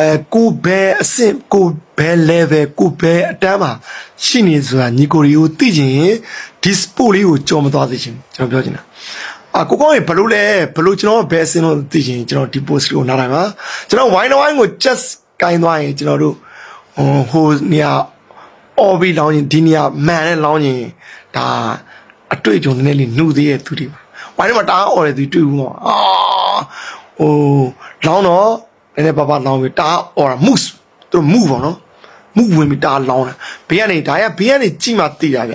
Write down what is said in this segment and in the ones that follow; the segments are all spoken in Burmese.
အဲကိုဘယ်အဆင့်ကိုဘယ် level ကိုဘယ်အတန်းမှာရှိနေဆိုတာညီကိုရီကိုသိချင်ရင်ဒီ sport လေးကိုကြော်မသွားသေးချင်ကျွန်တော်ပြောချင်တာအာကိုကောင်းရေဘလို့လဲဘလို့ကျွန်တော်ဘယ်အဆင့်လို့သိချင်ကျွန်တော်ဒီ post ကိုနားတိုင်းပါကျွန်တော်ဝိုင်းဝိုင်းကို just ကိုင်းသွားရင်ကျွန်တော်တို့ဟိုဟိုနေရာအော်ဘီလောင်းရင်ဒီနေရာမှန်တဲ့လောင်းရင်ဒါအတွေ့အကြုံနည်းနည်းလေးနှုတ်သေးရဲ့သူတွေပါဝိုင်းထဲမှာတအားအော်တယ်သူတွေ့ဘူးတော့အာဟိုလောင်းတော့ နည်းနည်းပါးပါးလောင်းပြီးတအားအော်တာ move သူတို့ move ပေါ့နော် move ဝင်ပြီးတအားလောင်းတာဘေးကနေဒါရဘေးကနေကြည့်မှသိတာဗျ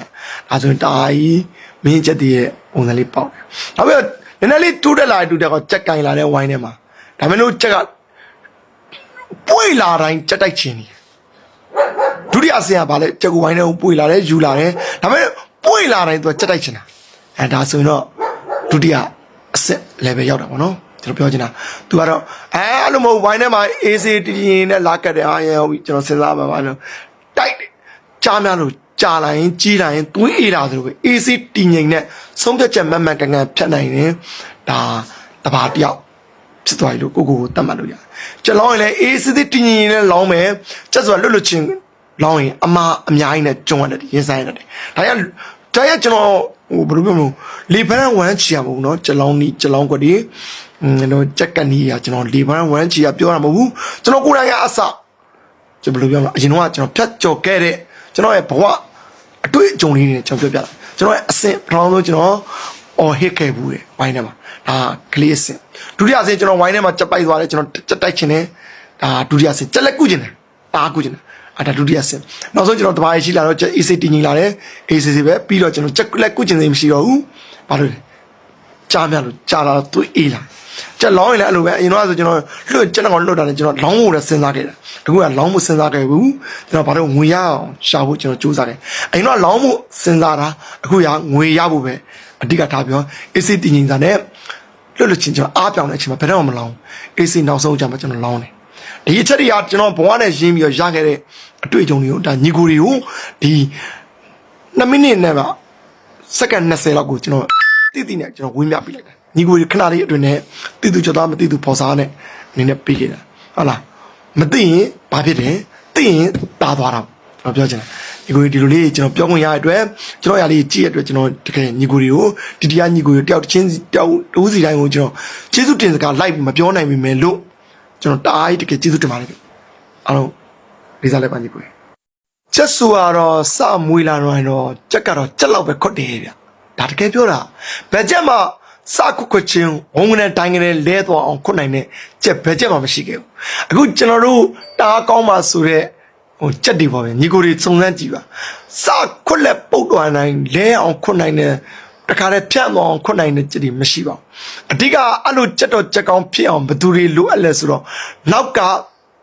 ဒါဆိုရင်တအားကြီးမင်းချက်တည်းရဲ့ပုံစံလေးပေါက်တယ်နောက်ပြီးတော့နည်းနည်းလေးတိုးတက်လာတဲ့တူတက်ကကြက်ကင်လာတဲ့ဝိုင်းထဲမှာဒါမင်းတို့ကြက်ကပွေလာတိုင်းကြက်တိုက်ချင်နေဒုတိယဆင်ကဗာလဲကြက်ကူဝိုင်းထဲကိုပွေလာတယ်ယူလာတယ်ဒါပေမဲ့ပွေလာတိုင်းသူကကြက်တိုက်ချင်တာအဲဒါဆိုရင်တော့ဒုတိယအဆင့် level ရောက်တာပေါ့နော် ကျွန်တော်ပြောချင်တာသူကတော့အဲအဲ့လိုမဟုတ်ဝိုင်းထဲမှာ AC တည်ရင်နဲ့လာကတ်တယ်အားရဟုတ်ပြီကျွန်တော်စဉ်းစားပါပါလို့တိုက်တယ်ကြားများလို့ကြာလာရင်ကြီးလာရင်သွေးအေးလာသလိုပဲ AC တည်ငိမ်နဲ့ဆုံးဖြတ်ချက်မှန်မှန်ကန်ကန်ဖြတ်နိုင်ရင်ဒါတဘာတယောက်ဖြစ်သွားပြီလို့ကိုကိုကိုတတ်မှတ်လို့ရတယ်။ကျွန်တော်ရင်လည်း AC တည်ငိမ်နဲ့လောင်းမယ်ကျက်ဆိုတာလွတ်လွတ်ချင်းလောင်းရင်အမားအများကြီးနဲ့ကျုံရတယ်ရင်ဆိုင်ရတယ်။ဒါရဒါရကျွန်တော်ဟိုဘယ်လိုပြောမလို့လေပန်းဝမ်းချီရမဟုတ်ဘူးเนาะကြလောင်းနီကြလောင်းကွက်ဒီ อืมတော့ကြက်ကနီးရကျွန်တော်လေပန်းဝမ်းချီရပြောတာမဟုတ်ဘူးကျွန်တော်ကိုယ်တိုင်ကအစကျွန်တော်ဘယ်လိုပြောမလဲအရင်တော့ကျွန်တော်ဖြတ်ကျော်ခဲ့တဲ့ကျွန်တော်ရဲ့ဘဝအတွေ့အကြုံလေးတွေကျွန်တော်ပြောပြတာကျွန်တော်ရဲ့အဆင့်ပထမဆုံးကျွန်တော်အော်ဟစ်ခဲ့ဘူးတယ်ဝိုင်းထဲမှာဒါကလေးအဆင့်ဒုတိယအဆင့်ကျွန်တော်ဝိုင်းထဲမှာကြက်ပိုက်သွားတယ်ကျွန်တော်ကြက်တိုက်ချင်တယ်ဒါဒုတိယအဆင့်ကြက်လက်ကုချင်တယ်ပါကုချင်တယ်အဲ့ဒါဒုတိယဆင့်နောက်ဆုံးကျွန်တော်တဘားရရှိလာတော့ ACT ညီလာတယ် ACC ပဲပြီးတော့ကျွန်တော်ချက်လက်ကုချင်စိမရှိတော့ဘူးဘာလို့လဲကြားမြလို့ကြားလာတော့သူအေးလာ ချက်လောင်းရင်လည်းအဲ့လိုပဲအရင်တော့ဆိုကျွန်တော်လွတ်ချက်တော့လွတ်တာလည်းကျွန်တော်လောင်းဖို့လည်းစဉ်းစားခဲ့တာတကူကလောင်းဖို့စဉ်းစားခဲ့ဘူးကျွန်တော်ဘာလို့ငွေရအောင်ရှာဖို့ကျွန်တော်စူးစမ်းတယ်အရင်တော့လောင်းဖို့စဉ်းစားတာအခုရငွေရဖို့ပဲအဓိကထားပြော ACT ညီလာနဲ့လွတ်လွတ်ချင်းကျွန်တော်အားပြောင်းတဲ့အချိန်မှာဘယ်တော့မှမလောင်း AC နောက်ဆုံးကြမှာကျွန်တော်လောင်းတယ်ဒီအချက်တွေကကျွန်တော်ဘဝနဲ့ရင်းပြီးတော့ရခဲ့တဲ့အတွေ့အကြုံတွေကိုဒါညီကိုတွေကိုဒီ2မိနစ်နဲ့ပါစက္ကန့်20လောက်ကိုကျွန်တော်တိတိနဲ့ကျွန်တော်ဝင်းမြပြလိုက်တာ ညီကိုတွေခဏလေးအတွင်းနဲ့တိတူချက်သားမတိတူဖော်စားနဲ့အနေနဲ့ပြီးခဲ့တာဟုတ်လားမသိရင်ဘာဖြစ်တယ်သိရင်တားသွားတာကျွန်တော်ပြောချင်တယ်ညီကိုတွေဒီလိုလေးကျွန်တော်ပြောခွင့်ရတဲ့အတွက်ကျွန်တော်ရလေးကြည့်ရတဲ့အတွက်ကျွန်တော်တကယ်ညီကိုတွေကိုဒီတရားညီကိုတွေတယောက်တစ်ချင်းစီတယောက်တိုးစီတိုင်းကိုကျွန်တော်ကျေးဇူးတင်စကားလိုက်မပြောနိုင်ပြီမယ်လို့ကျွန်တော်တအားကြီးတကယ်ကျေးဇူးတင်ပါတယ်ဗျအားလုံးလေးစားလိုက်ပါညီကိုတွေချက်ဆူကတော့စမွေးလာတော့တော့ချက်ကတော့ချက်လောက်ပဲခွတ်တယ်ဗျဒါတကယ်ပြောတာဘယ်ချက်မှ စခုခွတ်ချင်းဝုံကနေတိုင်းကနေလဲသွားအောင်ခွတ်နိုင်တဲ့ချက်ဘယ်ချက်မှမရှိခဲ့ဘူးအခုကျွန်တော်တို့တအားကောင်းပါဆိုတဲ့ဟိုချက်တွေပေါ့ဗျညီကိုတွေစုံစမ်းကြည့်ပါစခွတ်လက်ပုတ်တော်နိုင်လဲအောင်ခွတ်နိုင်တဲ့တခါတည်းဖြန့်သွားအောင်ခွတ်နိုင်တဲ့ချက်တွေမရှိပါဘူးအဓိကအဲ့လိုချက်တော့ချက်ကောင်းဖြစ်အောင်ဘယ်သူတွေလိုအပ်လဲဆိုတော့နောက်က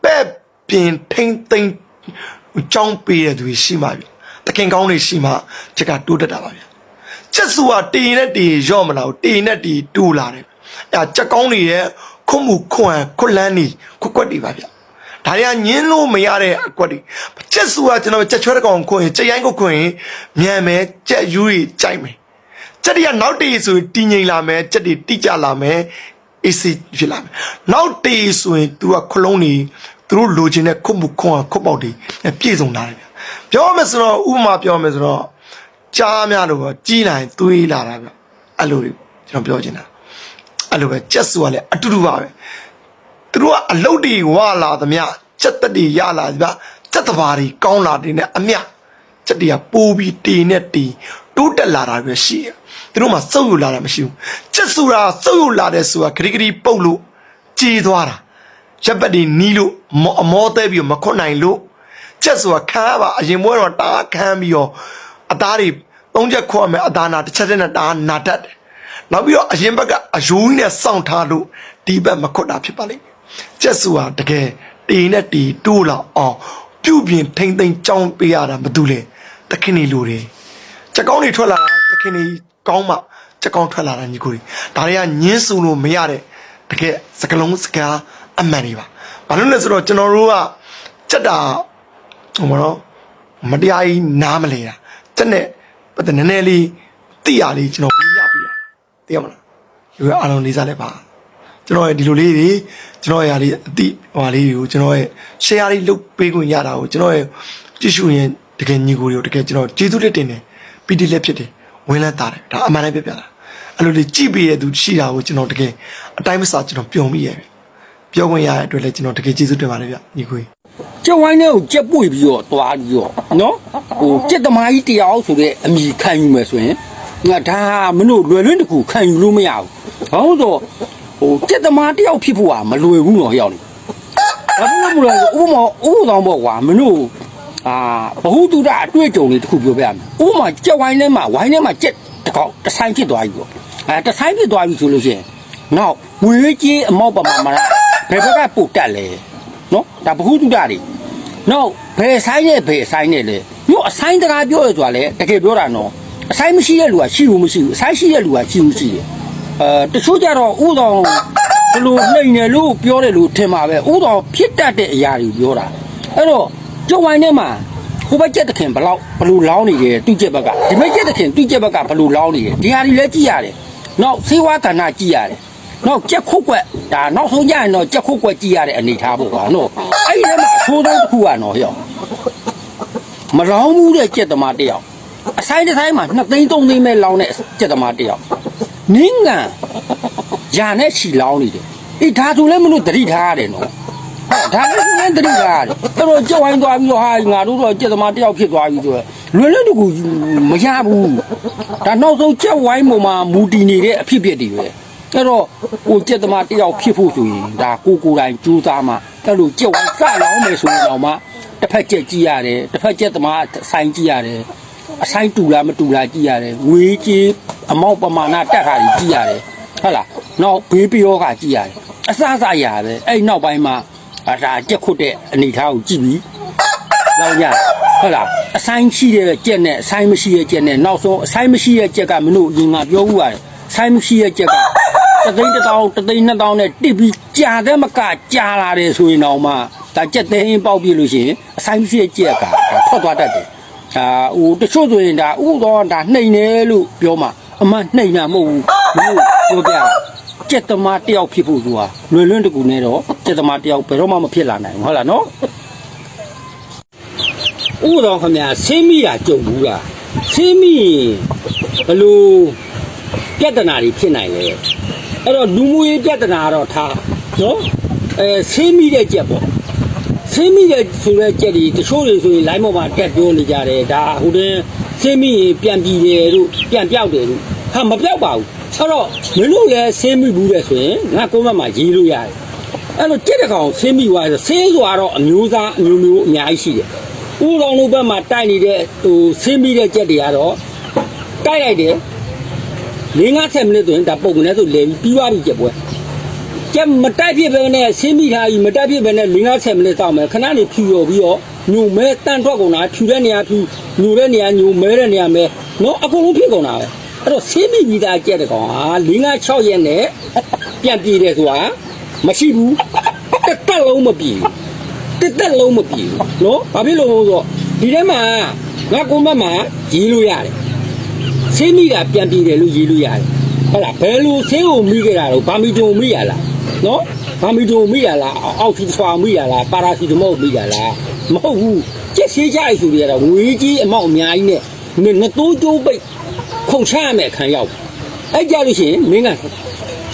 ပဲ့ပြင်ထိမ့်သိမ့်ကြောင်းပေးတဲ့သူတွေရှိမှပြီတခင်ကောင်းတွေရှိမှချက်ကတိုးတက်တာပါဗျ ချက်စုကတီနဲ့တီရော့မလာဘူးတီနဲ့တီတူလာတယ်အဲချက်ကောင်းတွေရဲ့ခွမှုခွန်ခွလန်းနေခွကွက်တွေပါဗျဒါတွေကညင်းလို့မရတဲ့အကွက်တွေချက်စုကကျွန်တော်ချက်ချွဲတဲ့ကောင်ခွင်ချက်ရိုင်းကိုခွင်မြန်မယ်ချက်ယူရီကြိုက်မယ်ချက်တွေကနောက်တည်ဆိုရင်တီငိန်လာမယ်ချက်တွေတိကျလာမယ်အေးစီဖြစ်လာမယ်နောက်တည်ဆိုရင် तू ကခလုံးနေသူတို့လိုချင်တဲ့ခုတ်မှုခွန်ခုတ်ပေါက်တွေပြည့်စုံလာတယ်ဗျပြောမယ်ဆိုတော့ဥပမာပြောမယ်ဆိုတော့ ကြားများလို့ပေါ့ကြီးလာရင်သွေးလာတာဗျအဲ့လိုတွေကျွန်တော်ပြောချင်တာအဲ့လိုပဲကြက်စုကလည်းအတူတူပါပဲသူတို့ကအလုတ်တွေဝလာသမျှစက်တက်တွေရလာသမျှစက်တဘာတွေကောင်းလာတဲ့နဲ့အမျှစက်တွေကပိုးပြီးတေနဲ့တေတိုးတက်လာတာပဲရှိတယ်သူတို့မှစုပ်ယူလာတာမရှိဘူးစက်ဆိုတာစုပ်ယူလာတဲ့ဆိုတာဂရိဂရိပုတ်လို့ကြေးသွားတာရပ်ပတ်တွေနီးလို့မောအမောသေးပြီးတော့မခွတ်နိုင်လို့ကျက်ဆိုတာခံရပါအရင်ဘွဲတော့တားခံပြီးတော့ အသားတွေသုံးချက်ခွတ်ရမယ်အသားနာတစ်ချက်တည်းနဲ့တားနာတတ်တယ်နောက်ပြီးတော့အရင်ဘက်ကအယိုးကြီးနဲ့စောင့်ထားလို့ဒီဘက်မခွတ်တာဖြစ်ပါလိမ့်မယ်ကျက်ဆိုတာတကယ်တီနဲ့တီတိုးလာအောင်ပြုတ်ပြင်ထိမ့်သိမ့်ကြောင်းပေးရတာမတူလေတခင်နေလူတွေချက်ကောင်းတွေထွက်လာတာတခင်နေကောင်းမှချက်ကောင်းထွက်လာတာညီကိုတွေဒါတွေကညင်းစုလို့မရတဲ့တကယ်စကလုံးစကားအမှန်တွေပါဘာလို့လဲဆိုတော့ကျွန်တော်တို့ကစက်တာဟိုမနော်မတရားကြီးနားမလဲတာ စက်နဲ့ပတ်သက်နည်းနည်းလေးသိရလေးကျွန်တော်ပြရပြတာသိရမလားယူရအားလုံးလေးစားလိုက်ပါစကျွန်တော်ရဲ့ဒီလိုလေးတွေကျွန်တော်ရဲ့ဟာလေးအတိဟွာလေးတွေကိုကျွန်တော်ရဲ့ share လေးလုပ်ပေးခွင့်ရတာကိုကျွန်တော်ရဲ့ကြည့်ရှုရင်တကယ်ညီကိုတွေကိုတကယ်ကျွန်တော်ကျေးဇူးလက်တင်တယ်ပီတိလက်ဖြစ်တယ်ဝင်လက်သားတယ်ဒါအမှန်တိုင်းပြပြတာအဲ့လိုလေးကြည့်ပေးရသူရှိတာကိုကျွန်တော်တကယ်အတိုင်းမစားကျွန်တော်ပျော်မိရဲ့ပြောခွင့်ရတဲ့အတွက်လည်းကျွန်တော်တကယ်ကျေးဇူးတင်ပါတယ်ဗျညီကို ကြီးကြက်ဝိုင်းနဲ့ကိုကြက်ပွေပြီးတော့သွားပြီးတော့နော်ဟိုကြက်သမားကြီးတရားဆိုတဲ့အမိခံယူမယ်ဆိုရင်ငါဒါမင်းတို့လွယ်လွန်းတကူခံယူလို့မရဘူးဘာလို့ဆိုဟိုကြက်သမားတယောက်ဖြစ်ဖို့ကမလွယ်ဘူးတော့ရောက်နေဘာလို့မလွယ်ဥပမာဥပဆောင်ပေါ့ကွာမင်းတို့အာဘ ഹു တုဒအတွေ့အကြုံလေးတစ်ခုပြောပြမယ်ဥပမာကြက်ဝိုင်းထဲမှာဝိုင်းထဲမှာကြက်တစ်ကောင်တစ်ဆိုင်ဖြစ်သွားပြီပေါ့အဲတစ်ဆိုင်ဖြစ်သွားပြီဆိုလို့ရှိရင်နောက်ဝေးကြီးအမောက်ပမာမလားဘယ်ဘက်ကပုတ်တက်လဲ နော်ဒါဘ ഹു တုဒတွေနော်ဘယ်ဆိုင်နဲ့ဘယ်ဆိုင်နဲ့လဲမြို့အဆိုင်တကားပြောရဆိုတာလေတကယ်ပြောတာနော်အဆိုင်မရှိတဲ့လူကရှိလို့မရှိဘူးအဆိုင်ရှိတဲ့လူကရှိလို့ရှိတယ်အဲတချို့ကြတော့ဥတော်ဘလို့နှိမ်တယ်လို့ပြောတယ်လို့ထင်ပါပဲဥတော်ဖြစ်တတ်တဲ့အရာတွေပြောတာအဲ့တော့ကျုပ်ဝိုင်းထဲမှာဟိုဘက်ကျက်တခင်ဘလောက်ဘလို့လောင်းနေတယ်သူ့ကျက်ဘက်ကဒီဘက်ကျက်တခင်သူ့ကျက်ဘက်ကဘလို့လောင်းနေတယ်ဒီဟာတွေလည်းကြည့်ရတယ်နောက်စေဝါကဏ္ဍကြည့်ရတယ် နောက်ကြက်ခုတ်ကွက်ဒါနောက်ဆုံးကြရင်တော့ကြက်ခုတ်ကွက်ကြည့်ရတဲ့အနေထားပေါ့ကွာနော်အဲ့ဒီထဲမှာအဆိုးဆုံးတစ်ခုကနော်ဟေ့မလောင်းဘူးတဲ့ကြက်သမားတစ်ယောက်အဆိုင်တစ်ဆိုင်မှာ2သိန်း3သိန်းပဲလောင်းတဲ့ကြက်သမားတစ်ယောက်နင်းငံညာနဲ့ချီလောင်းနေတယ်အေးဒါဆိုလည်းမလို့တတိထားရတယ်နော်ဟာဒါလည်းသူလည်းတတိထားရတယ်တော်တော်ကြက်ဝိုင်းသွားပြီးတော့ဟာငါတို့တော့ကြက်သမားတစ်ယောက်ဖြစ်သွားပြီဆိုတော့လွယ်လွယ်တကူမရဘူးဒါနောက်ဆုံးကြက်ဝိုင်းပုံမှာမူတည်နေတဲ့အဖြစ်အပျက်တွေပဲ အဲ့တော့ဟိုကြက်သမားတယောက်ဖြစ်ဖို့ဆိုရင်ဒါကိုကိုယ်တိုင်ကြိုးစားမှအဲ့လိုကြက်ဝိုင်းစလောင်းမယ်ဆိုရင်တော့မှတစ်ဖက်ကြက်ကြည့်ရတယ်တစ်ဖက်ကြက်သမားဆိုင်ကြည့်ရတယ်အဆိုင်တူလားမတူလားကြည့်ရတယ်ငွေကြီးအမောက်ပမာဏတက်တာကြီးကြည့်ရတယ်ဟုတ်လားနောက်ဘေးပြောကကြည့်ရတယ်အစအစရပဲအဲ့နောက်ပိုင်းမှာအာဒါကြက်ခုတ်တဲ့အနေထားကိုကြည့်ပြီးလောင်းရဟုတ်လားအဆိုင်ရှိတဲ့ကြက်နဲ့အဆိုင်မရှိတဲ့ကြက်နဲ့နောက်ဆုံးအဆိုင်မရှိတဲ့ကြက်ကမင်းတို့အရင်ကပြောဦးရတယ်ဆိုင်မရှိတဲ့ကြက်က တသိန်းတစ်တောင်းတသိန်းနှစ်တောင်းနဲ့တစ်ပြီးကြာတဲ့မကကြာလာတယ်ဆိုရင်တော့မှဒါကြက်သိန်းပေါက်ပြလို့ရှိရင်အဆိုင်မရှိတဲ့ကြက်ကဒါထွက်သွားတတ်တယ်ဒါဟိုတချို့ဆိုရင်ဒါဥတော့ဒါနှိမ်တယ်လို့ပြောမှအမှန်နှိမ်တာမဟုတ်ဘူးမဟုတ်ပြောပြကြက်သမားတယောက်ဖြစ်ဖို့ဆိုတာလွယ်လွန်းတကူနဲ့တော့ကြက်သမားတယောက်ဘယ်တော့မှမဖြစ်လာနိုင်ဘူးဟုတ်လားနော်ဥတော်ခမညာဆင်းမိတာကြုံဘူးလားဆင်းမိရင်ဘယ်လိုပြဿနာတွေဖြစ်နိုင်လဲ အဲ့တော့လူမှုရေးပြဿနာကတော့ထားနော်အဲဆင်းမိတဲ့ကြက်ပေါ့ဆင်းမိတဲ့ဆိုတဲ့ကြက်ဒီတချို့တွေဆိုရင် line ပေါ်မှာတက်ပြောနေကြတယ်ဒါဟိုတင်းဆင်းမိရင်ပြန်ပြည်တယ်လို့ပြန်ပြောက်တယ်လို့ဟာမပြောက်ပါဘူးအဲ့တော့မင်းတို့လည်းဆင်းမိဘူးတဲ့ဆိုရင်ငါကုန်းဘက်မှာရေးလို့ရတယ်အဲ့တော့ကြက်တစ်ကောင်ဆင်းမိသွားတယ်ဆင်းသွားတော့အမျိုးသားအမျိုးမျိုးအများကြီးရှိတယ်ဥတော်တို့ဘက်မှာတိုက်နေတဲ့ဟိုဆင်းမိတဲ့ကြက်တွေကတော့တိုက်လိုက်တယ် ၄50မိနစ်ဆိုရင်ဒါပုံကနေဆိုလဲပြီးပြီးသွားပြီကြက်ပွဲကြက်မတိုက်ဖြစ်ပဲနဲ့ဆင်းမိထားကြီးမတိုက်ဖြစ်ပဲနဲ့၄50မိနစ်စောင့်မယ်ခဏနေဖြူရော်ပြီးတော့ညိုမဲတန်ထွက်ကုန်တာဖြူတဲ့နေရာဖြူညိုတဲ့နေရာညိုမဲတဲ့နေရာမဲနော်အကုန်လုံးဖြစ်ကုန်တာပဲအဲ့တော့ဆင်းမိပြီးသားကြက်တကောင်ဟာ၄56ရက်နဲ့ပြန်ပြေးတယ်ဆိုတာမရှိဘူးတစ်တက်လုံးမပြေဘူးတစ်တက်လုံးမပြေဘူးနော်ဘာဖြစ်လို့လဲဆိုတော့ဒီထဲမှာငါကုန်းဘက်မှာရေးလို့ရတယ် ဆင်းမိတာပြန်ပြည်တယ်လို့ရေးလို့ရတယ်ဟုတ်လားဘယ်လိုဆင်းကိုမိခဲ့တာတော့ဘာမီတုံမိရလားနော်ဘာမီတုံမိရလားအောက်စီဆွာမိရလားပါရာစီတမောမိရလားမဟုတ်ဘူးကျက်ဆေးကြရဆိုရတာငွေကြီးအမောက်အများကြီးနဲ့နဲ့နှစ်တိုးကျိုးပိတ်ခုန်ချရမယ်ခံရောက်အဲ့ကြလို့ရှိရင်မင်းက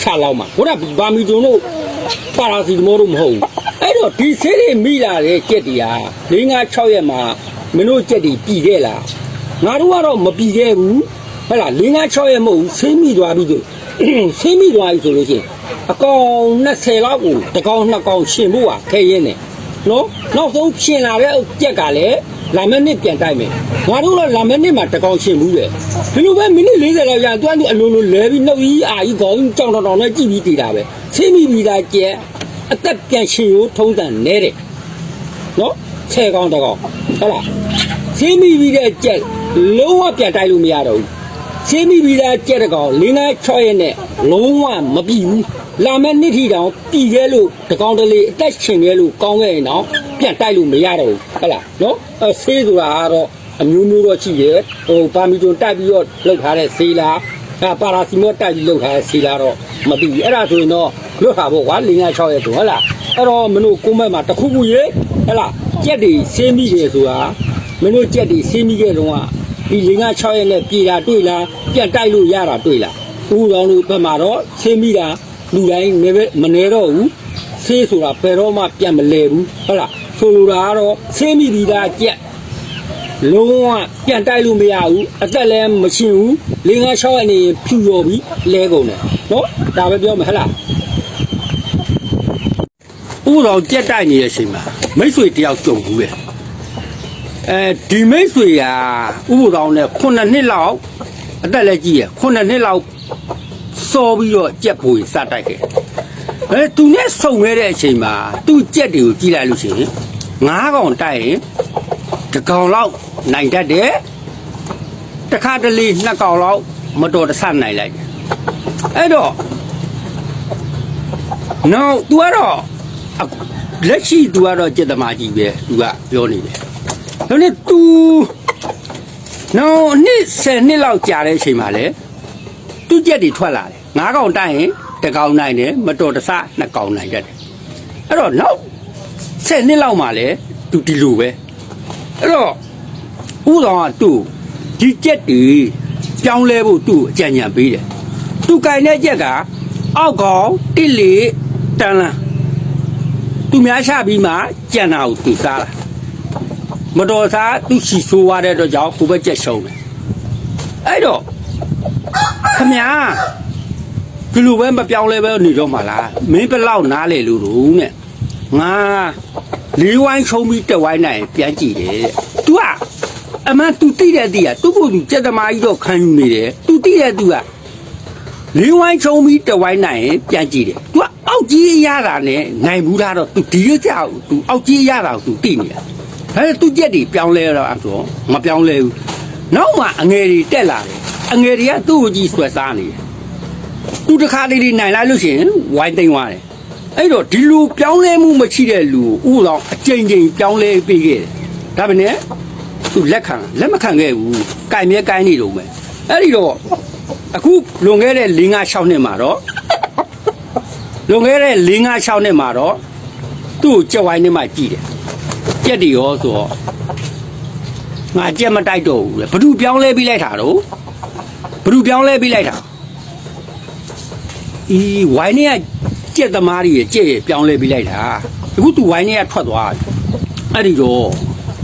ချလောက်မှာဟိုကဘာမီတုံတို့ပါရာစီတမောတို့မဟုတ်ဘူးအဲ့တော့ဒီဆေးတွေမိလာတဲ့ကြက်တရား၄၅6ရက်မှာမင်းတို့ကြက်တွေပြည်ခဲ့လားငါတို့ကတော့မပြီးခဲ့ဘူး ဟဲ့လား၄၅6ရက်မဟုတ်ဘူးဆင်းမိသွားပြီဆိုဆင်းမိသွားပြီဆိုလို့ရှိရင်အကောင်20လောက်ကိုတစ်ကောင်နှစ်ကောင်ရှင်ဖို့ဟာခဲရင်တယ်နော်နောက်ဆုံးရှင်လာတဲ့ကြက်ကလည်းလာမနစ်ပြန်တိုက်မယ်ငါတို့တော့လာမနစ်မှာတစ်ကောင်ရှင်ဘူးလေဒီလိုပဲမိနစ်40လောက်ကြာတွန်းသူအလိုလိုလဲပြီးနှုတ်ကြီးအာကြီးခေါင်းကြောင်တောင်တောင်နဲ့ကြည့်ပြီးတည်တာပဲဆင်းမိပြီးသားကြက်အသက်ပြန်ရှင်ရိုးထုံးတန်နဲတယ်နော်ဆယ်ကောင်တစ်ကောင်ဟုတ်လားဆင်းမိပြီးတဲ့ကြက်လုံးဝပြန်တိုက်လို့မရတော့ဘူး ဆင်းမိပြီးသားကြက်တစ်ကောင်၄၅6ရက်နဲ့လုံးဝမပြီဘူးလာမဲ့နှစ်ထီတောင်ပြည်ခဲ့လို့တကောင်တလေအသက်ရှင်ခဲ့လို့ကောင်းခဲ့ရင်တော့ပြန်တိုက်လို့မရတော့ဘူးဟုတ်လားနော်အဲဆေးဆိုတာကတော့အမျိုးမျိုးတော့ရှိရဲ့ဟိုပါမီတွန်တိုက်ပြီးတော့လောက်ထားတဲ့ဆေးလားဒါပါရာစီမောတိုက်ပြီးလောက်ထားတဲ့စီလာတော့မသိဘူးအဲ့ဒါဆိုရင်တော့လွတ်တာပေါ့ကွာ၄၅6ရက်ဆိုဟုတ်လားအဲ့တော့မင်းတို့ကိုမက်မှာတစ်ခုခုရေဟဲ့လားကြက်တွေဆင်းမိတယ်ဆိုတာမင်းတို့ကြက်တွေဆင်းမိခဲ့တော့ ကဒီ၄၅6ရက်နဲ့ပြေတာတွေ့လားပြတ်တိုက်လို့ရတာတွေ့လားဦးတော်တို့ဘက်မှာတော့ဆင်းမိတာလူတိုင်းနေပဲမနေတော့ဘူးဆေးဆိုတာဘယ်တော့မှပြန်မလဲဘူးဟုတ်လားဆိုလိုတာကတော့ဆင်းမိပြီးသားကြက်လုံးဝပြန်တိုက်လို့မရဘူးအသက်လည်းမရှိဘူး၄၅၆ရက်နေဖြူရော်ပြီးလဲကုန်တယ်နော်ဒါပဲပြောမယ်ဟဟလားဥတော်ကြက်တိုက်နေတဲ့အချိန်မှာမိတ်ဆွေတယောက်ကြုံဘူးပဲ အဲဒီမိတ်ဆွေကဥပဒေတော်နဲ့ခုနှစ်နှစ်လောက်အသက်လည်းကြီးရခုနှစ်နှစ်လောက်စောပြီးတော့ကြက်ပွေစတိုက်ခဲ့အဲသူနဲ့ဆုံခဲ့တဲ့အချိန်မှာသူ့ကြက်တွေကိုကြည်လိုက်လို့ရှိရင်ငါးကောင်တိုက်ရင်တကောင်လောက်နိုင်တတ်တယ်တခါတလေနှစ်ကောင်လောက်မတော်တဆနိုင်လိုက်အဲ့တော့ no သူကတော့လက်ရှိသူကတော့ကြက်သမားကြီးပဲသူကပြောနေတယ် ဒါနဲ့ तू နောက်နှစ်10နှစ်လောက်ကြာတဲ့အချိန်မှာလေသူ့ကြက်တွေထွက်လာတယ်ငါးကောင်တိုက်ရင်တစ်ကောင်နိုင်တယ်မတော်တဆနှစ်ကောင်နိုင်တတ်တယ်အဲ့တော့နောက်10နှစ်လောက်မှလေ तू ဒီလိုပဲအဲ့တော့ဥတော်ကသူ့ဒီကြက်တွေပြောင်းလဲဖို့သူ့အကြံဉာဏ်ပေးတယ်သူကင်တဲ့ကြက်ကအောက်ကောင်တိလေတန်လန်းသူများချပြီးမှကြံတာကိုသူစားတာ မတော်စားသူ့ချီဆိုးသွားတဲ့အတွက်ကြောင့်ကိုပဲကြက်ရှုံးတယ်အဲ့တော့ခမညာဒီလိုပဲမပြောင်းလဲပဲနေတော့မှလားမင်းဘယ်လောက်နားလေလို့တော့နဲ့ငါ လေးဝိုင်းချုံပြီးတက်ဝိုင်းနိုင်ပြန်ကြည့်တယ်တဲ့။ तू ကအမှန် तू သိတဲ့တည်းကသူ့ကိုယ်သူစက်သမားကြီးတော့ခံယူနေတယ်။ तू သိတဲ့ तू ကလေးဝိုင်းချုံပြီးတက်ဝိုင်းနိုင်ပြန်ကြည့်တယ်။ तू ကအောက်ကြီးအရတာနဲ့နိုင်ဘူးလားတော့ तू ဒီရကြောက် तू အောက်ကြီးအရတာကို तू သိနေတာ။ ဒါနဲ့ तू ကြက်တွေပြောင်းလဲတော့အဲ့ဆိုမပြောင်းလဲဘူး။နောက်မှအငယ်တွေတက်လာတယ်။အငယ်တွေကသူ့ကိုကြည့်ဆွဲစားနေတယ်။ तू တစ်ခါတည်းနိုင်လိုက်လို့ရှိရင်ဝိုင်းသိမ်းသွားတယ်။အဲ့တော့ဒီလူပြောင်းလဲမှုမရှိတဲ့လူကိုဥတော်အကြိမ်ကြိမ်ပြောင်းလဲပေးခဲ့တယ်ဒါပေမဲ့သူလက်ခံလက်မခံခဲ့ဘူးကင်မြဲကိုင်းနေတော့မယ်အဲ့ဒီတော့အခုလွန်ခဲ့တဲ့၄၅6နှစ်မှာတော့လွန်ခဲ့တဲ့၄၅6နှစ်မှာတော့သူ့ကိုကြက်ဝိုင်းထဲမှာကြည့်တယ် ကြက်တွေရောဆိုတော့ငါကြက်မတိုက်တော့ဘူးလေဘ ᱹ ဒုပြောင်းလဲပြီးလိုက်တာတော့ဘ ᱹ ဒုပြောင်းလဲပြီးလိုက်တာဤဝိုင်းနေကကြက်သမားတွေကြက်ရပြောင်းလဲပြီးလိုက်တာအခုသူဝိုင်းနေကထွက်သွားပြီအဲ့ဒီတော့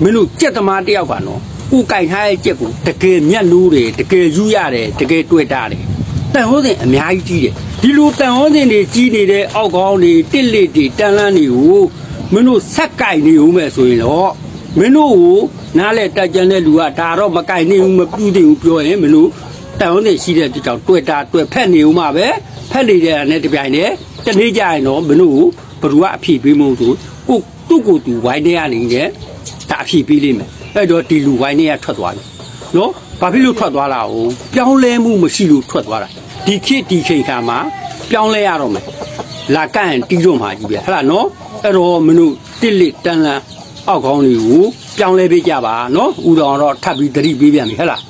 မင်းတို့ကြက်သမားတယောက်ကနော်ကိုကင်ထားတဲ့ကြက်ကိုတကယ်မျက်နှိုးတယ်တကယ်ယူရတယ်တကယ်တွေ့တာတယ်တန်ဟောစဉ်အများကြီးကြီးတယ်ဒီလိုတန်ဟောစဉ်တွေကြီးနေတဲ့အောက်ကောင်းတွေတစ်လက်တွေတန်လန်းတွေကို မင်းတို့ဆက်ကင်နေဦးမယ်ဆိုရင်တော့မင်းတို့ကိုနားလဲတက်ကြတဲ့လူကဒါတော့မကင်နေဘူးမပြူးတင်ဘူးပြောရင်မင်းတို့တန်ရုံးနေရှိတဲ့ကြောင့်တွေ့တာတွေ့ဖက်နေဦးမှာပဲဖက်နေတဲ့နဲ့တပြိုင်တည်းတနေ့ကျရင်တော့မင်းတို့ဘ누구ကအဖြေပေးမို့ဆိုကိုသူ့ကိုသူဝိုင်းနေရနေတယ်ဒါအဖြေပေးလိမ့်မယ်အဲ့တော့ဒီလူဝိုင်းနေရထွက်သွားပြီနော်ဘာဖြစ်လို့ထွက်သွားလာအောင်ပြောင်းလဲမှုမရှိလို့ထွက်သွားတာဒီခေတ်ဒီချိန်ခါမှာပြောင်းလဲရတော့မယ်လာကန့်တီးတော့မှာကြီးပဲဟဲ့လားနော် အဲ့တော့မင်းတို့တစ်လက်တန်းလန်းအောက်ကောင်းတွေကိုပြောင်းလဲပေးကြပါနော်ဦးတော်တော့ထပ်ပြီးသတိပေးပြန်ပြီဟဲ့လား